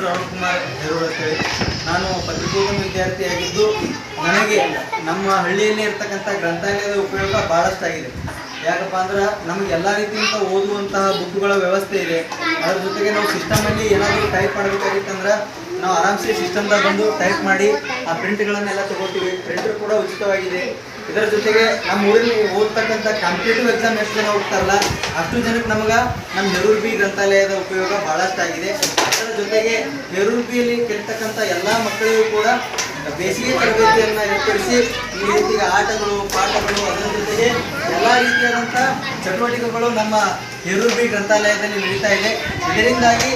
ಹೆಸರು ಅರುಣ್ ಕುಮಾರ್ ಹೆರೂರ್ ಅಂತೇಳಿ ನಾನು ಪತ್ರಿಕೋದ್ಯಮ ವಿದ್ಯಾರ್ಥಿಯಾಗಿದ್ದು ನನಗೆ ನಮ್ಮ ಹಳ್ಳಿಯಲ್ಲಿ ಇರ್ತಕ್ಕಂಥ ಗ್ರಂಥಾಲಯದ ಉಪಯೋಗ ಭಾಳಷ್ಟಾಗಿದೆ ಯಾಕಪ್ಪ ಅಂದ್ರೆ ನಮ್ಗೆ ಎಲ್ಲ ರೀತಿಯಿಂದ ಓದುವಂತಹ ಬುಕ್ಗಳ ವ್ಯವಸ್ಥೆ ಇದೆ. ಅದ್ರ ಜೊತೆಗೆ ನಾವು ಸಿಸ್ಟಮಲ್ಲಿ ಏನಾದರೂ ಟೈಪ್ ಮಾಡಬೇಕಾಗಿತ್ತಂದ್ರೆ ನಾವು ಆರಾಮ್ಸೆ ಸಿಸ್ಟಮ್ದಾಗ ಬಂದು ಟೈಪ್ ಮಾಡಿ ಆ ಪ್ರಿಂಟ್ಗಳನ್ನೆಲ್ಲ ತಗೋತೀವಿ. ಪ್ರಿಂಟರ್ ಕೂಡ ಉಚಿತವಾಗಿದೆ. ಇದರ ಜೊತೆಗೆ ನಮ್ಮ ಊರಲ್ಲಿ ಓದ್ತಕ್ಕಂಥ ಕಾಂಪಿಟೇಟಿವ್ ಎಕ್ಸಾಮ್ ಎಷ್ಟು ಜನ ಹೋಗ್ತಾರಲ್ಲ, ಅಷ್ಟು ಜನಕ್ಕೆ ನಮಗೆ ನಮ್ಮ ನೆರೂರು ಬಿ ಗ್ರಂಥಾಲಯದ ಉಪಯೋಗ ಭಾಳಷ್ಟಾಗಿದೆ ಅದರ ಜೊತೆಗೆ ನೆರೂರು ಬಿಯಲ್ಲಿ ಕೆಲ್ತಕ್ಕಂಥ ಎಲ್ಲ ಮಕ್ಕಳಿಗೂ ಕೂಡ ಬೇಸಿಗೆ ತರಬೇತಿಯನ್ನು ಏರ್ಪಡಿಸಿ ಈ ರೀತಿಯ ಆಟಗಳು, ಪಾಠಗಳು, ಅದರ ಜೊತೆಗೆ ಎಲ್ಲ ರೀತಿಯಾದಂಥ ಚಟುವಟಿಕೆಗಳು ನಮ್ಮ ನೆರೂರು ಬಿ ಗ್ರಂಥಾಲಯದಲ್ಲಿ ನಡೀತಾ ಇದೆ. ಇದರಿಂದಾಗಿ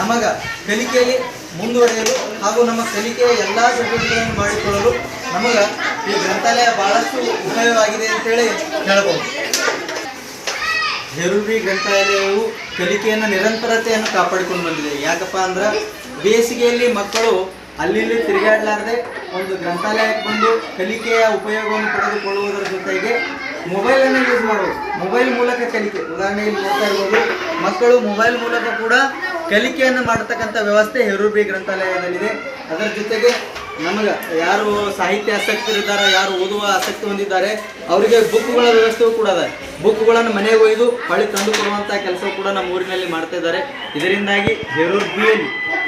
ನಮಗೆ ಕಲಿಕೆಯಲ್ಲಿ ಮುಂದುವರಿಯಲು ಹಾಗೂ ನಮ್ಮ ಕಲಿಕೆಯ ಎಲ್ಲ ಚಟುವಟಿಕೆಗಳನ್ನು ಮಾಡಿಕೊಳ್ಳಲು ನಮಗೆ ಈ ಗ್ರಂಥಾಲಯ ಬಹಳಷ್ಟು ಉಪಯೋಗವಾಗಿದೆ ಅಂತೇಳಿ ಹೇಳ್ಬೋದು. ಜರೂರಿ ಗ್ರಂಥಾಲಯವು ಕಲಿಕೆಯನ್ನು ನಿರಂತರತೆಯನ್ನು ಕಾಪಾಡಿಕೊಂಡು ಬಂದಿದೆ. ಯಾಕಪ್ಪ ಅಂದ್ರೆ ಬೇಸಿಗೆಯಲ್ಲಿ ಮಕ್ಕಳು ಅಲ್ಲಿ ತಿರುಗಾಡಲಾರದೆ ಒಂದು ಗ್ರಂಥಾಲಯಕ್ಕೆ ಬಂದು ಕಲಿಕೆಯ ಉಪಯೋಗವನ್ನು ಪಡೆದುಕೊಳ್ಳುವುದರ ಜೊತೆಗೆ ಮೊಬೈಲನ್ನು ಯೂಸ್ ಮಾಡೋದು. ಮೊಬೈಲ್ ಮೂಲಕ ಕಲಿಕೆ. ಉದಾಹರಣೆಗೆ ನೋಡ್ತಾ ಇರ್ಬೋದು, ಮಕ್ಕಳು ಮೊಬೈಲ್ ಮೂಲಕ ಕೂಡ ಕಲಿಕೆಯನ್ನು ಮಾಡತಕ್ಕಂಥ ವ್ಯವಸ್ಥೆ ಹೆರೂಬಿ ಗ್ರಂಥಾಲಯದಲ್ಲಿದೆ. ಅದರ ಜೊತೆಗೆ ನಮಗೆ ಯಾರು ಸಾಹಿತ್ಯ ಆಸಕ್ತರಿದ್ದಾರೆ ಯಾರು ಓದುವ ಆಸಕ್ತಿ ಹೊಂದಿದ್ದಾರೆ, ಅವರಿಗೆ ಬುಕ್ಗಳ ವ್ಯವಸ್ಥೆಯೂ ಕೂಡ ಅದ. ಬುಕ್ಗಳನ್ನು ಮನೆಗೆ ಒಯ್ದು ಹೊಳಿ ತಂದು ಕೊಡುವಂಥ ಕೆಲಸ ಕೂಡ ನಮ್ಮ ಊರಿನಲ್ಲಿ ಮಾಡ್ತಾ ಇದ್ದಾರೆ. ಇದರಿಂದಾಗಿ ಹೇರೂರು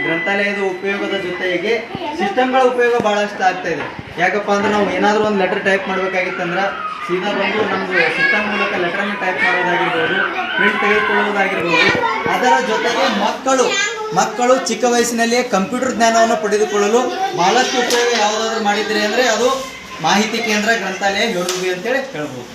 ಗ್ರಂಥಾಲಯದ ಉಪಯೋಗದ ಜೊತೆಗೆ ಸಿಸ್ಟಮ್ಗಳ ಉಪಯೋಗ ಭಾಳಷ್ಟು ಆಗ್ತಾ ಇದೆ. ಯಾಕಪ್ಪ ಅಂದ್ರೆ ನಾವು ಏನಾದರೂ ಒಂದು ಲೆಟರ್ ಟೈಪ್ ಮಾಡಬೇಕಾಗಿತ್ತಂದ್ರೆ ಸೀದಾ ಬಂದು ನಮ್ಮದು ಸಿಸ್ಟಮ್ ಮೂಲಕ ಲೆಟರನ್ನು ಟೈಪ್ ಮಾಡೋದಾಗಿರ್ಬೋದು ಪ್ರಿಂಟ್ ತೆಗೆದುಕೊಳ್ಳುವುದಾಗಿರ್ಬೋದು. ಅದರ ಜೊತೆಗೆ ಮಕ್ಕಳು ಮಕ್ಕಳು ಚಿಕ್ಕ ವಯಸ್ಸಿನಲ್ಲಿಯೇ ಕಂಪ್ಯೂಟರ್ ಜ್ಞಾನವನ್ನು ಪಡೆದುಕೊಳ್ಳಲು ಬಹಳಷ್ಟು ಉಪಯೋಗ ಯಾವುದಾದ್ರೂ ಮಾಡಿದ್ದೀರಿ ಅಂದರೆ ಅದು ಮಾಹಿತಿ ಕೇಂದ್ರ ಗ್ರಂಥಾಲಯ ಹೇಳುವುದು ಅಂತೇಳಿ ಹೇಳ್ಬೋದು.